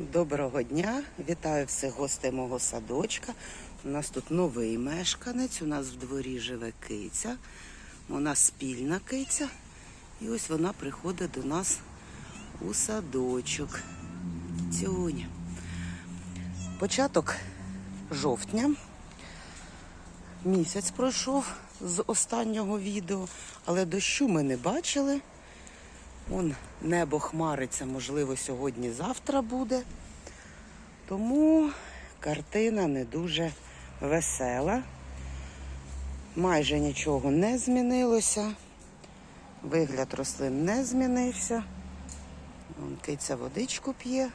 Доброго дня! Вітаю всіх гостей мого садочка. У нас тут новий мешканець. У нас в дворі живе киця. Нас спільна киця. І ось вона приходить до нас у садочок. Цюня. Початок жовтня. Місяць пройшов з останнього відео, але дощу ми не бачили. Вон небо хмариться, можливо, сьогодні-завтра буде. Тому картина не дуже весела. Майже нічого не змінилося. Вигляд рослин не змінився. Вон киця водичку п'є.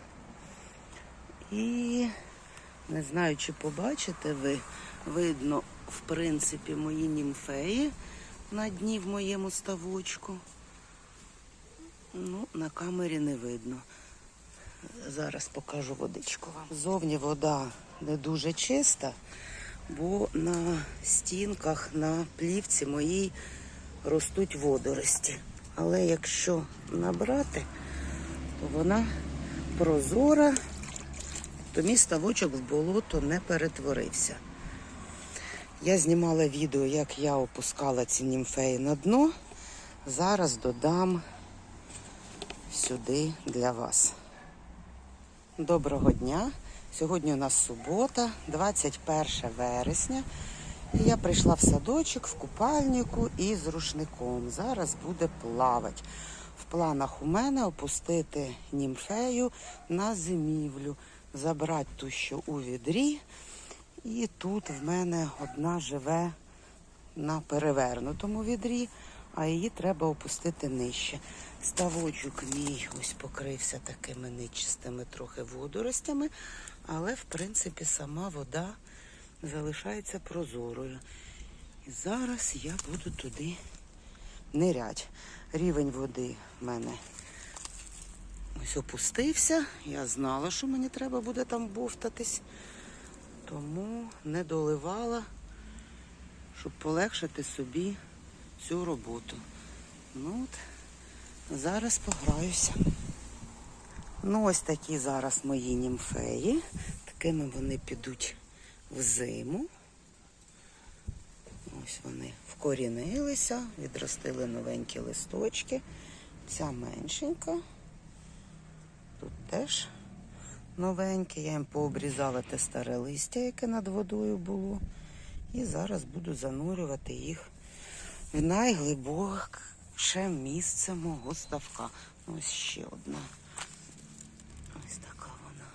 І не знаю, чи побачите ви, видно, в принципі, мої німфеї на дні в моєму ставочку. Ну, на камері не видно. Зараз покажу водичку вам. Зовні вода не дуже чиста, бо на стінках, на плівці моїй ростуть водорості. Але якщо набрати, то вона прозора, то мій ставочок в болото не перетворився. Я знімала відео, як я опускала ці німфеї на дно. Зараз додам сюди для вас. Доброго дня! Сьогодні у нас субота, 21 вересня. Я прийшла в садочок в купальнику і з рушником. Зараз буде плавати. В планах у мене опустити німфею на зимівлю, забрати ту, що у відрі. І тут в мене одна живе на перевернутому відрі, а її треба опустити нижче. Ставочок мій ось покрився такими нечистими трохи водоростями, але в принципі сама вода залишається прозорою. І зараз я буду туди нирять. Рівень води в мене ось опустився. Я знала, що мені треба буде там бовтатись, тому не доливала, щоб полегшити собі цю роботу. Ну от, Зараз пограюся. Ну, ось такі зараз мої німфеї. Такими вони підуть в зиму. Ось вони вкорінилися, відростили новенькі листочки. Ця меншенька. Тут теж новеньке. Я їм пообрізала те старе листя, яке над водою було. І зараз буду занурювати їх в найглибоке місце мого ставка. Ось ще одна. Ось така вона.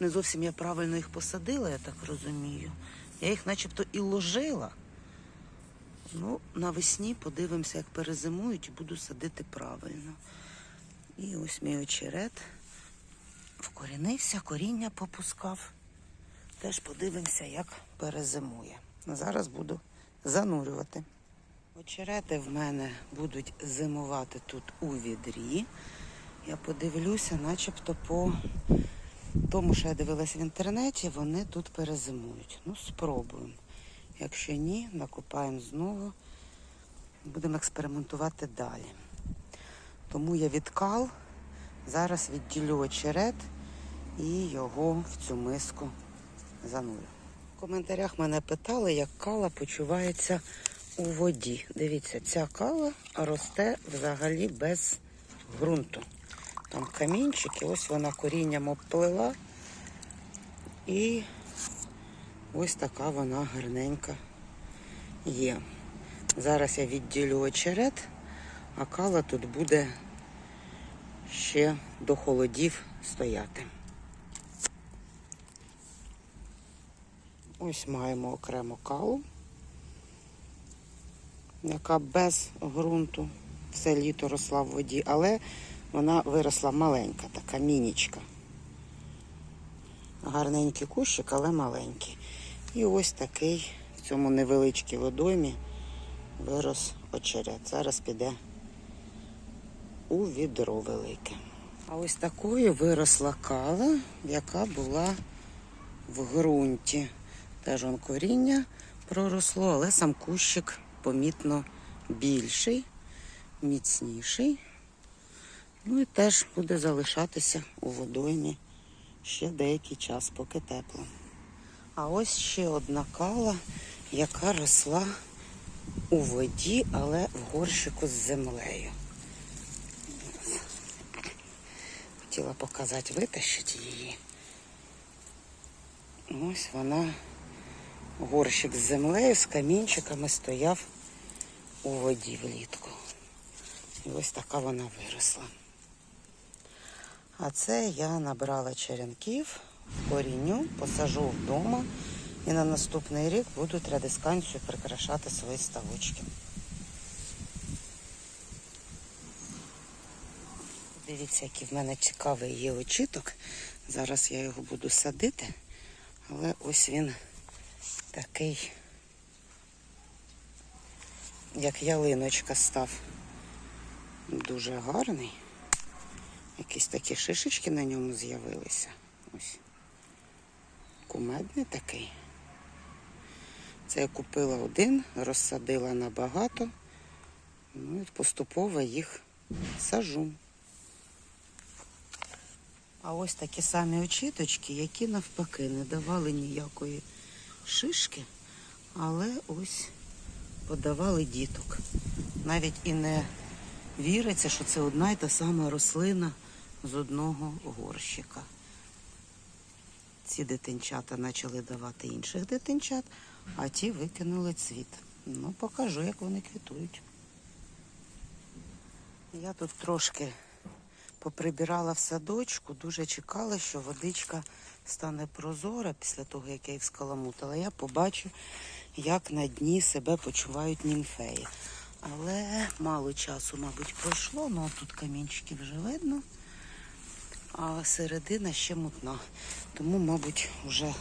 Не зовсім я правильно їх посадила, я так розумію. Я їх начебто і ложила. Ну, навесні подивимося, як перезимують, і буду садити правильно. І ось мій очерет вкорінився, коріння попускав. Теж подивимося, як перезимує. Зараз буду занурювати. Очерети в мене будуть зимувати тут у відрі. Я подивлюся, начебто по тому, що я дивилася в інтернеті, вони тут перезимують. Ну, спробуємо. Якщо ні, накопаємо знову. Будемо експериментувати далі. Тому я відкал. Зараз відділю очерет і його в цю миску занурю. В коментарях мене питали, як кала почувається у воді. Дивіться, ця кава росте взагалі без ґрунту. Там камінчики, ось вона корінням обплила. І ось така вона гарненька є. Зараз я відділю очерет, а кала тут буде ще до холодів стояти. Ось маємо окремо калу яка без ґрунту все літо росла в воді, але вона виросла маленька, така мінічка. Гарненький кущик, але маленький. І ось такий в цьому невеличкій водоймі вирос очерет. Зараз піде у відро велике. А ось такою виросла кала, яка була в ґрунті. Теж он коріння проросло, але сам кущик помітно більший, міцніший. Ну і теж буде залишатися у водоймі ще деякий час, поки тепло. А ось ще одна кала, яка росла у воді, але в горщику з землею. Хотіла показати, витащити її. Ось вона, горщик з землею, з камінчиками стояв у воді влітку. І ось така вона виросла. А це я набрала черенків, корінню, посажу вдома і на наступний рік буду традисканцію прикрашати свої ставочки. Дивіться, який в мене цікавий є очіток. Зараз я його буду садити, але ось він такий, як ялиночка став. Дуже гарний. Якісь такі шишечки на ньому з'явилися. Ось. Кумедний такий. Це я купила один, розсадила набагато. Ну і поступово їх сажу. А ось такі самі очіточки, які навпаки не давали ніякої шишки, але ось подавали діток. Навіть і не віриться, що це одна й та сама рослина з одного горщика. Ці дитинчата почали давати інших дитинчат, а ті викинули цвіт. Ну, покажу, як вони квітують. Я тут трошки поприбирала в садочку, дуже чекала, що водичка стане прозора після того, як я їх скаламутила. Я побачу, як на дні себе почувають німфеї. Але мало часу, мабуть, пройшло, ну тут камінчики вже видно, а середина ще мутна. Тому, мабуть, вже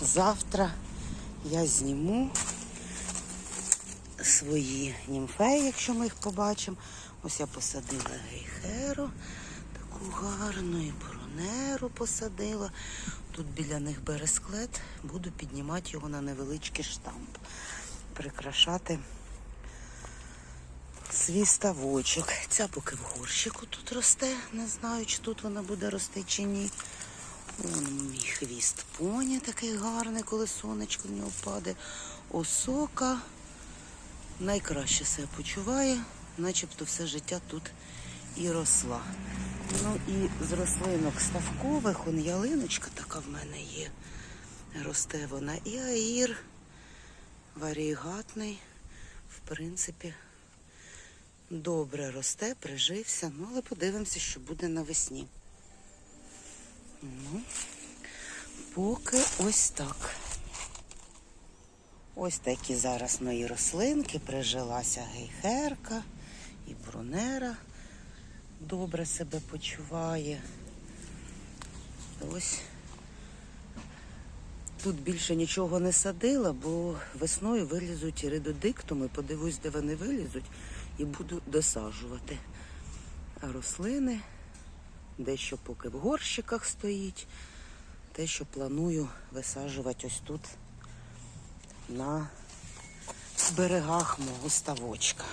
завтра я зніму свої німфеї, якщо ми їх побачимо. Ось я посадила гейхеру, таку гарну і бронеру посадила. Тут біля них бересклет, буду піднімати його на невеличкий штамп, прикрашати свій ставочок. Ця поки в горщику тут росте. Не знаю, чи тут вона буде рости чи ні. Вон мій хвіст поні такий гарний, коли сонечко в нього падає. Осока найкраще себе почуває, начебто все життя тут і росла. Ну і з рослинок ставкових, он ялиночка така в мене є. Росте вона і аїр варігатний, в принципі, добре росте, прижився. Ну, але подивимося, що буде навесні. Ну, поки ось так. Ось такі зараз мої рослинки. Прижилася гейхерка і брунера добре себе почуває. Ось тут більше нічого не садила, бо весною вилізуть іридодиктуми, подивлюсь, де вони вилізуть, і буду досаджувати. А рослини дещо поки в горщиках стоїть, те, що планую висаджувати ось тут на берегах мого ставочка.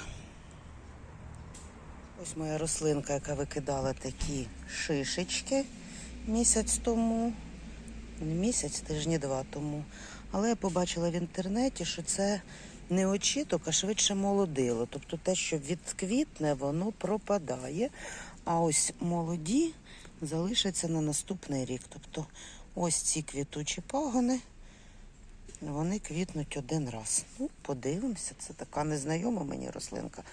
Ось моя рослинка, яка викидала такі шишечки місяць тому. Не місяць, тижні два тому. Але я побачила в інтернеті, що це не очіток, а швидше молодило. Тобто те, що відквітне, воно пропадає. А ось молоді залишаться на наступний рік. Тобто ось ці квітучі пагони, вони квітнуть один раз. Ну, подивимося, це така незнайома мені рослинка,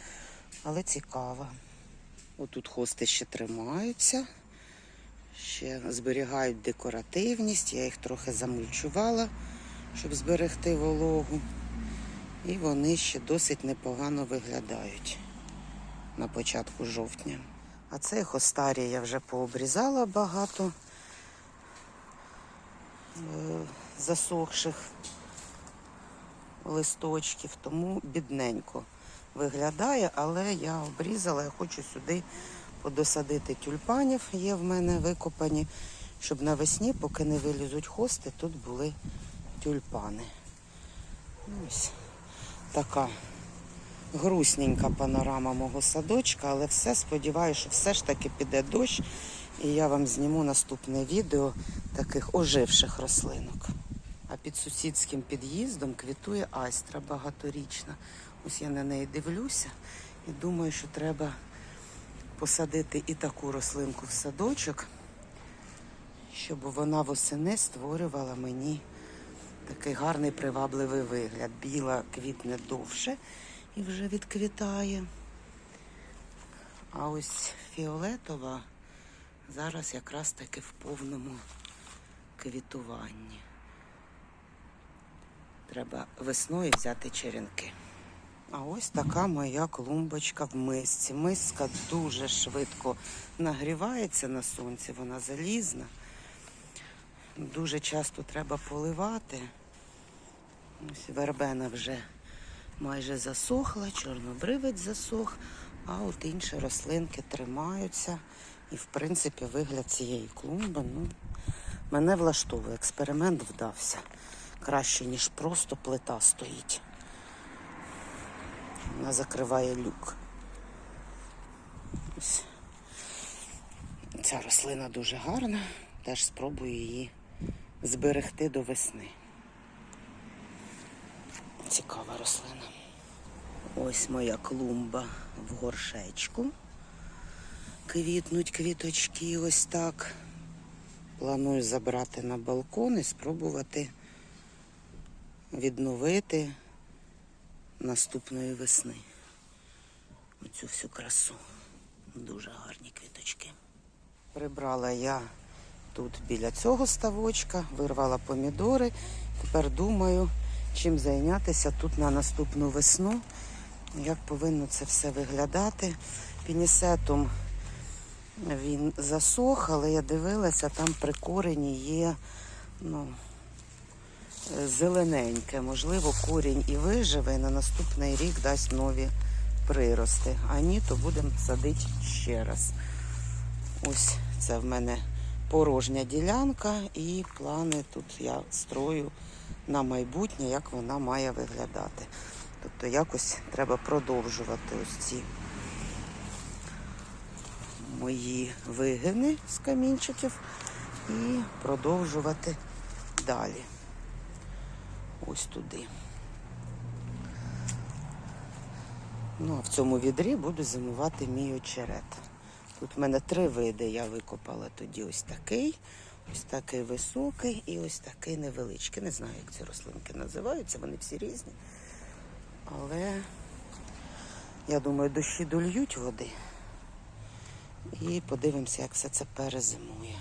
але цікава. Отут хости ще тримаються, ще зберігають декоративність. Я їх трохи замульчувала, щоб зберегти вологу. І вони ще досить непогано виглядають на початку жовтня. А цей хостарій я вже пообрізала багато е, засохших листочків, тому бідненько виглядає, але я обрізала, я хочу сюди подосадити тюльпанів, є в мене викопані, щоб навесні, поки не вилізуть хости, тут були тюльпани. Ось така грустненька панорама мого садочка, але все сподіваюся, що все ж таки піде дощ І я вам зніму наступне відео таких оживших рослинок. А під сусідським під'їздом квітує айстра багаторічна. Ось я на неї дивлюся і думаю, що треба посадити і таку рослинку в садочок, щоб вона восени створювала мені такий гарний привабливий вигляд. Біла квітне довше і вже відквітає. А ось фіолетова зараз якраз таки в повному квітуванні. Треба весною взяти черенки. А ось така моя клумбочка в мисці. Миска дуже швидко нагрівається на сонці, вона залізна. Дуже часто треба поливати. Ось вербена вже майже засохла, чорнобривець засох, а от інші рослинки тримаються. І, в принципі, вигляд цієї клумби ну, мене влаштовує. Експеримент вдався. Краще, ніж просто плита стоїть. Вона закриває люк. Ось. Ця рослина дуже гарна. Теж спробую її зберегти до весни. Цікава рослина. Ось моя клумба в горшечку. Квітнуть квіточки ось так. Планую забрати на балкон і спробувати відновити наступної весни. Оцю всю красу. Дуже гарні квіточки. Прибрала я тут біля цього ставочка, вирвала помідори. Тепер думаю, чим зайнятися тут на наступну весну. Як повинно це все виглядати. Пінісетом він засох, але я дивилася, там при корені є ну, зелененьке. Можливо, корінь і виживе, і на наступний рік дасть нові прирости. А ні, то будемо садити ще раз. Ось це в мене порожня ділянка і плани тут я строю на майбутнє, як вона має виглядати. Тобто якось треба продовжувати ось ці мої вигини з камінчиків і продовжувати далі. Ось туди. Ну, а в цьому відрі буду зимувати мій очерет. Тут в мене три види. Я викопала тоді ось такий, ось такий високий і ось такий невеличкий. Не знаю, як ці рослинки називаються, вони всі різні. Але я думаю, дощі дольють води. І подивимося, як все це перезимує.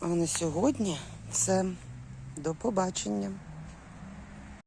А на сьогодні все. До побачення.